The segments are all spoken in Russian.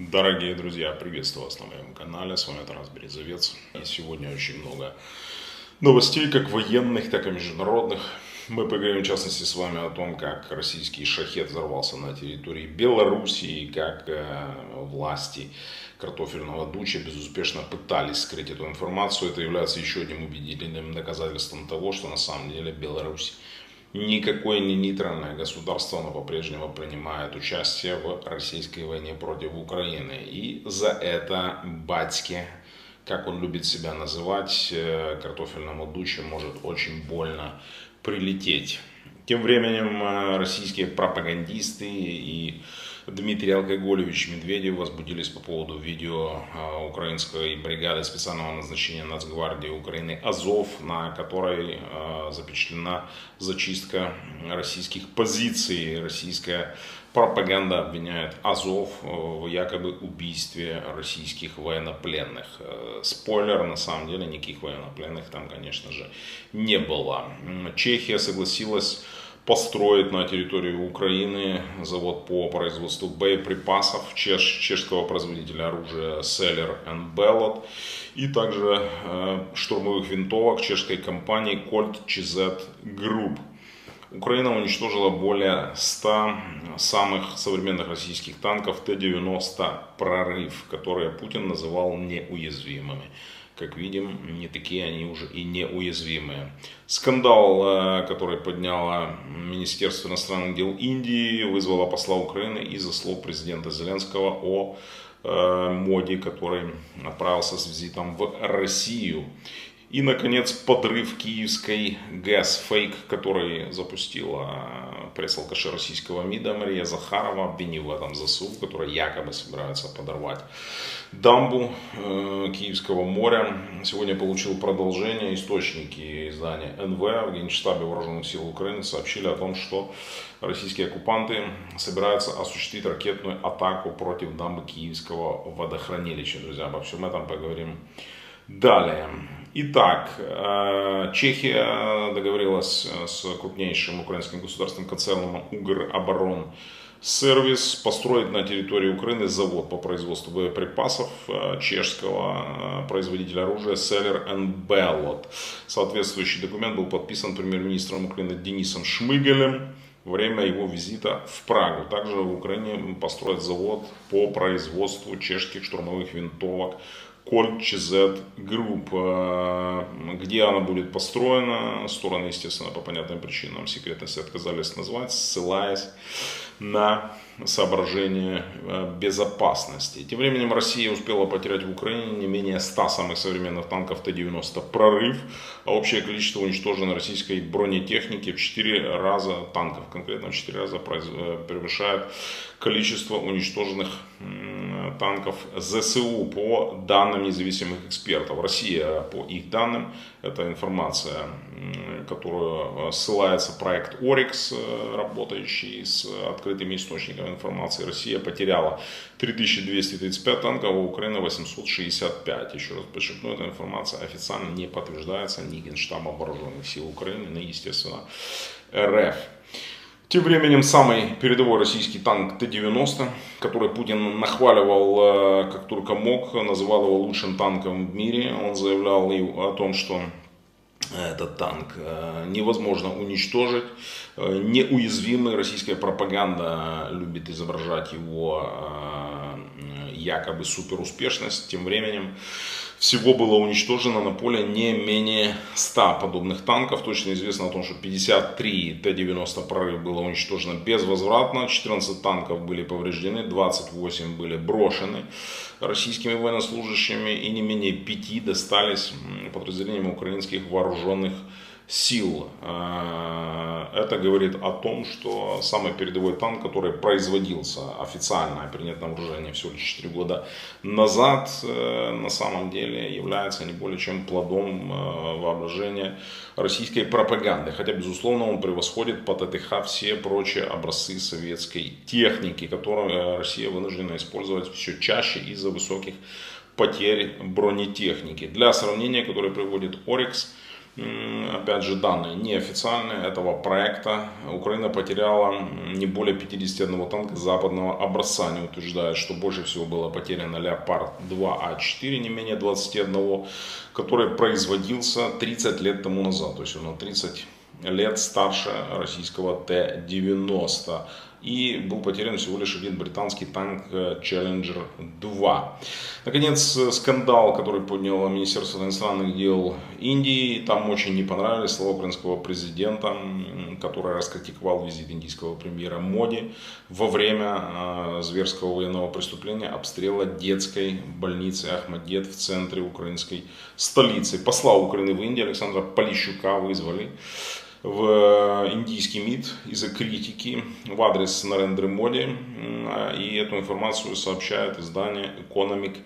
Дорогие друзья, приветствую вас на моем канале, с вами Тарас Березовец. И сегодня очень много новостей, как военных, так и международных. Мы поговорим в частности с вами о том, как российский шахет взорвался на территории Белоруссии, как э, власти картофельного дуча безуспешно пытались скрыть эту информацию. Это является еще одним убедительным доказательством того, что на самом деле Беларусь никакое не нейтральное государство, оно по-прежнему принимает участие в российской войне против Украины. И за это батьке, как он любит себя называть, э, картофельному дуче может очень больно прилететь. Тем временем э, российские пропагандисты и Дмитрий Алкоголевич Медведев возбудились по поводу видео а, украинской бригады специального назначения Нацгвардии Украины «Азов», на которой а, запечатлена зачистка российских позиций. Российская пропаганда обвиняет Азов в якобы убийстве российских военнопленных. Э, спойлер, на самом деле никаких военнопленных там, конечно же, не было. Чехия согласилась построить на территории Украины завод по производству боеприпасов чеш, чешского производителя оружия Seller Bellot и также э, штурмовых винтовок чешской компании Colt CZ Group. Украина уничтожила более 100 самых современных российских танков Т-90 «Прорыв», которые Путин называл неуязвимыми как видим, не такие они уже и неуязвимые. Скандал, э, который подняло Министерство иностранных дел Индии, вызвало посла Украины из-за слов президента Зеленского о э, моде, который отправился с визитом в Россию. И, наконец, подрыв киевской ГЭС, фейк, который запустила пресс-алкаши российского МИДа Мария Захарова, обвинив в этом ЗСУ, который якобы собирается подорвать дамбу э, Киевского моря. Сегодня получил продолжение. Источники издания НВ в Генштабе Вооруженных сил Украины сообщили о том, что российские оккупанты собираются осуществить ракетную атаку против дамбы Киевского водохранилища. Друзья, обо всем этом поговорим далее. Итак, э, Чехия договорилась с крупнейшим украинским государственным концерном Угроборон сервис построить на территории Украины завод по производству боеприпасов э, чешского э, производителя оружия Seller Bellot. Соответствующий документ был подписан премьер-министром Украины Денисом Шмыгелем во время его визита в Прагу. Также в Украине построят завод по производству чешских штурмовых винтовок CZ Group. Э, где она будет построена, стороны, естественно, по понятным причинам секретности отказались назвать, ссылаясь на соображения э, безопасности. Тем временем Россия успела потерять в Украине не менее 100 самых современных танков Т-90 «Прорыв», а общее количество уничтоженной российской бронетехники в 4 раза, танков конкретно в 4 раза э, превышает количество уничтоженных танков ЗСУ по данным независимых экспертов. Россия, по их данным, это информация, которую э, ссылается проект Орикс, э, работающий с открытыми источниками информации. Россия потеряла 3235 танков, а Украина 865. Еще раз подчеркну, эта информация официально не подтверждается ни Генштабом вооруженных сил Украины, ни, естественно, РФ. Тем временем самый передовой российский танк Т-90, который Путин нахваливал э, как только мог, называл его лучшим танком в мире. Он заявлял о том, что этот танк э, невозможно уничтожить. Э, неуязвимый российская пропаганда любит изображать его якобы суперуспешность. Тем временем всего было уничтожено на поле не менее 100 подобных танков. Точно известно о том, что 53 Т-90 прорыв было уничтожено безвозвратно, 14 танков были повреждены, 28 были брошены российскими военнослужащими и не менее 5 достались подразделениям украинских вооруженных сил. Э, это говорит о том, что самый передовой танк, который производился официально, а принят на вооружение всего лишь 4 года назад, э, на самом деле является не более чем плодом э, воображения российской пропаганды. Хотя, безусловно, он превосходит по ТТХ все прочие образцы советской техники, которую Россия вынуждена использовать все чаще из-за высоких потерь бронетехники. Для сравнения, который приводит Орикс, опять же, данные неофициальные этого проекта. Украина потеряла не более 51 танка западного образца. Они утверждают, что больше всего было потеряно Леопард 2А4, не менее 21, который производился 30 лет тому назад. То есть он на 30 лет старше российского Т-90 и был потерян всего лишь один британский танк э, Challenger 2. Наконец, э, скандал, который подняло Министерство иностранных дел Индии. Там очень не понравились слова украинского президента, который раскритиковал визит индийского премьера Моди во время э, зверского военного преступления обстрела детской больницы Ахмадет в центре украинской столицы. Посла Украины в Индии Александра Полищука вызвали в э, индийский МИД из-за критики в адрес Нарендры Моди. И эту информацию сообщает издание Economic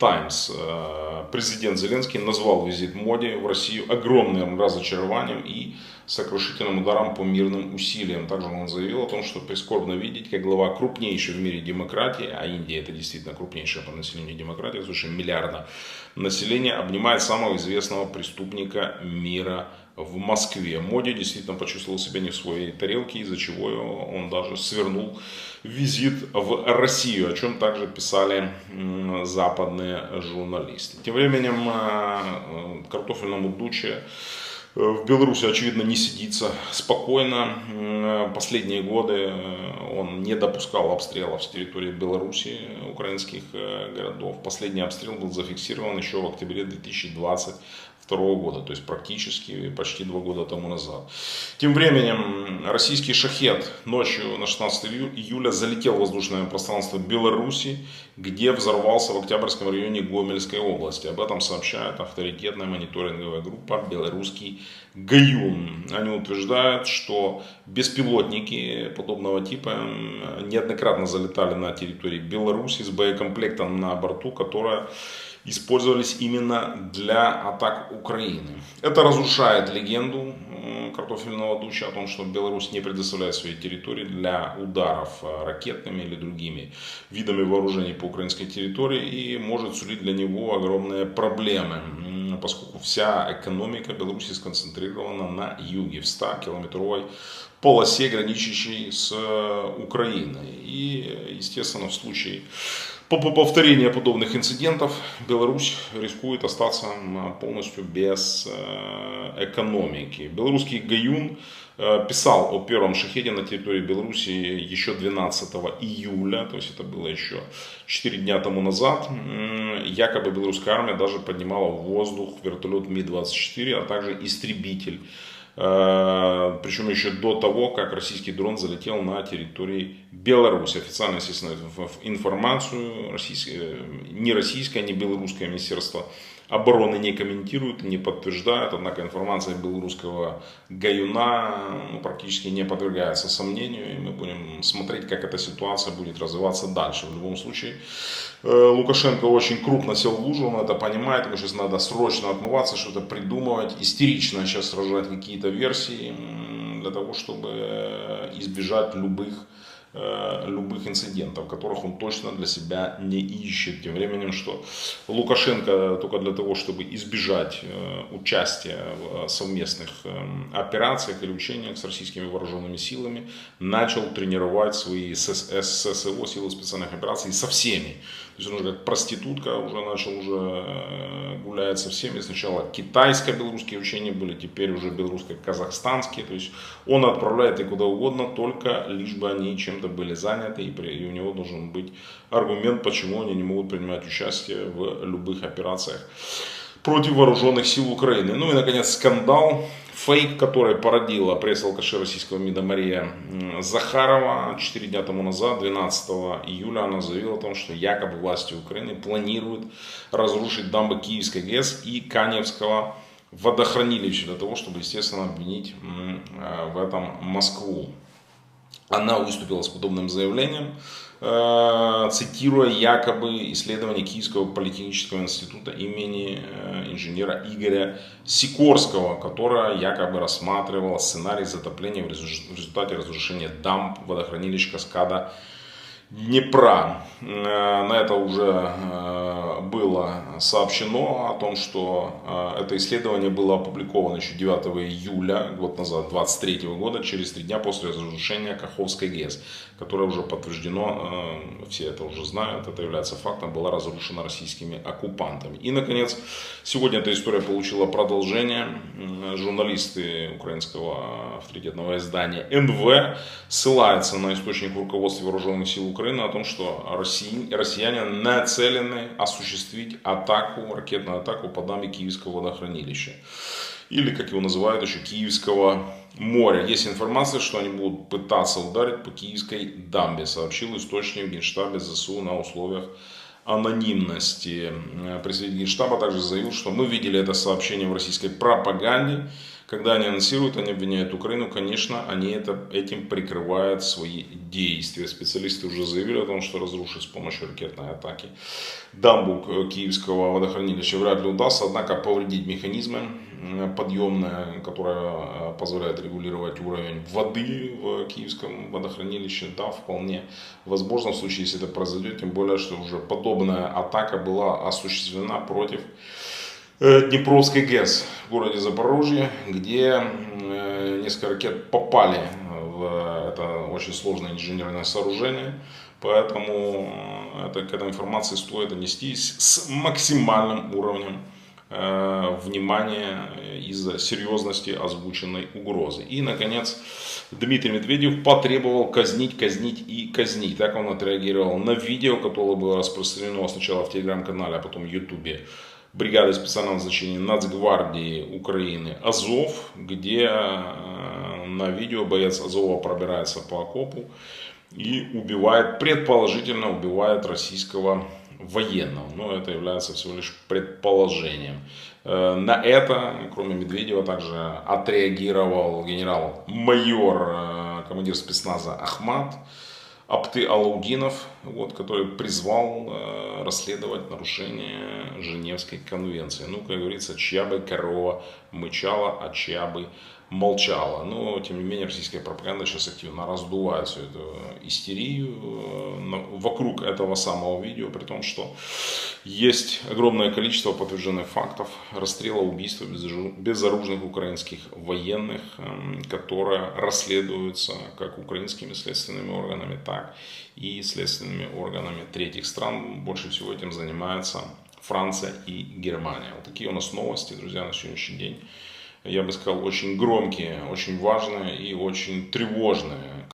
Times. Э, президент Зеленский назвал визит Моди в Россию огромным разочарованием и сокрушительным ударом по мирным усилиям. Также он заявил о том, что прискорбно видеть, как глава крупнейшей в мире демократии, а Индия это действительно крупнейшая по населению демократия, слушай, миллиарда населения, обнимает самого известного преступника мира в Москве. Моди действительно почувствовал себя не в своей тарелке, из-за чего он даже свернул визит в Россию, о чем также писали западные журналисты. Тем временем э, картофельному Дуче э, в Беларуси, очевидно, не сидится спокойно. Последние годы э, он не допускал обстрелов с территории Беларуси, украинских городов. Последний обстрел был зафиксирован еще в октябре 2020 года, то есть практически почти два года тому назад. Тем временем российский шахет ночью на 16 июля залетел в воздушное пространство Беларуси, где взорвался в Октябрьском районе Гомельской области. Об этом сообщает авторитетная мониторинговая группа «Белорусский ГАЮН». Они утверждают, что беспилотники подобного типа неоднократно залетали на территории Беларуси с боекомплектом на борту, которая использовались именно для атак Украины. Это разрушает легенду картофельного дуча о том, что Беларусь не предоставляет свои территории для ударов э, ракетными или другими видами вооружений по украинской территории и может сулить для него огромные проблемы, поскольку вся экономика Беларуси сконцентрирована на юге, в 100-километровой полосе, граничащей с э, Украиной. И, естественно, в случае по повторению подобных инцидентов Беларусь рискует остаться полностью без э, экономики. Белорусский Гаюн э, писал о первом шахеде на территории Беларуси еще 12 июля, то есть это было еще 4 дня тому назад. Якобы белорусская армия даже поднимала в воздух вертолет Ми-24, а также истребитель причем еще до того, как российский дрон залетел на территории Беларуси. Официально, естественно, информацию российское, не российское, не белорусское министерство обороны не комментируют, не подтверждают, однако информация белорусского гаюна ну, практически не подвергается сомнению, и мы будем смотреть, как эта ситуация будет развиваться дальше. В любом случае, э, Лукашенко очень крупно сел в лужу, он это понимает, ему сейчас надо срочно отмываться, что-то придумывать, истерично сейчас рожать какие-то версии, для того, чтобы э, избежать любых Э, любых инцидентов, которых он точно для себя не ищет. Тем временем, что Лукашенко только для того, чтобы избежать э, участия в совместных эм, операциях или учениях с российскими вооруженными силами, начал тренировать свои ССО, силы специальных операций, со всеми. То есть он уже как проститутка уже начал уже э, гулять со всеми. Сначала китайско-белорусские учения были, теперь уже белорусско-казахстанские. То есть он отправляет их куда угодно, только лишь бы они чем-то были заняты. И у него должен быть аргумент, почему они не могут принимать участие в любых операциях против вооруженных сил Украины. Ну и, наконец, скандал фейк, который породила пресс-алкаши российского МИДа Мария Захарова 4 дня тому назад, 12 июля, она заявила о том, что якобы власти Украины планируют разрушить дамбы Киевской ГЭС и Каневского водохранилища для того, чтобы, естественно, обвинить э, в этом Москву. Она выступила с подобным заявлением. Э, цитируя якобы исследование Киевского политехнического института имени э, инженера Игоря Сикорского, которое якобы рассматривало сценарий затопления в результате разрушения дамб водохранилищ Каскада Днепра. Э, на это уже было сообщено о том, что э, это исследование было опубликовано еще 9 июля, год назад, 23 года, через три дня после разрушения Каховской ГЭС, которое уже подтверждено, э, все это уже знают, это является фактом, была разрушена российскими оккупантами. И, наконец, сегодня эта история получила продолжение. Журналисты украинского авторитетного издания НВ ссылаются на источник руководства вооруженных сил Украины о том, что россияне нацелены осуществить атаку, ракетную атаку по даме Киевского водохранилища. Или, как его называют еще, Киевского моря. Есть информация, что они будут пытаться ударить по Киевской дамбе, сообщил источник в Генштабе ЗСУ на условиях анонимности. Представитель Генштаба также заявил, что мы видели это сообщение в российской пропаганде когда они анонсируют, они обвиняют Украину, конечно, они это, этим прикрывают свои действия. Специалисты уже заявили о том, что разрушить с помощью ракетной атаки дамбу Киевского водохранилища вряд ли удастся, однако повредить механизмы подъемные, которые э, позволяют регулировать уровень воды в Киевском водохранилище, да, вполне возможно в случае, если это произойдет, тем более, что уже подобная атака была осуществлена против Э, Днепровской ГЭС в городе Запорожье, где э, несколько ракет попали в это очень сложное инженерное сооружение. Поэтому э, это, к этой информации стоит отнестись с максимальным уровнем внимания из-за серьезности озвученной угрозы. И, наконец, Дмитрий Медведев потребовал казнить, казнить и казнить. Так он отреагировал на видео, которое было распространено сначала в телеграм-канале, а потом в ютубе бригады специального назначения Нацгвардии Украины Азов, где э, на видео боец Азова пробирается по окопу и убивает, предположительно убивает российского военного. Но это является всего лишь предположением. Э, на это, кроме Медведева, также отреагировал генерал-майор, э, командир спецназа Ахмат. Апты Алаугинов, вот, который призвал э, расследовать нарушение Женевской конвенции. Ну, как говорится, чья бы корова мычала, а чья бы молчала. Но, тем не менее, российская пропаганда сейчас активно раздувает всю эту истерию э, вокруг этого самого видео, при том, что есть огромное количество подтвержденных фактов расстрела, убийства безоружных украинских военных, эм, которые расследуются как украинскими следственными органами, так и следственными органами третьих стран. Больше всего этим занимаются Франция и Германия. Вот такие у нас новости, друзья, на сегодняшний день. Я бы сказал, очень громкие, очень важные и очень тревожные.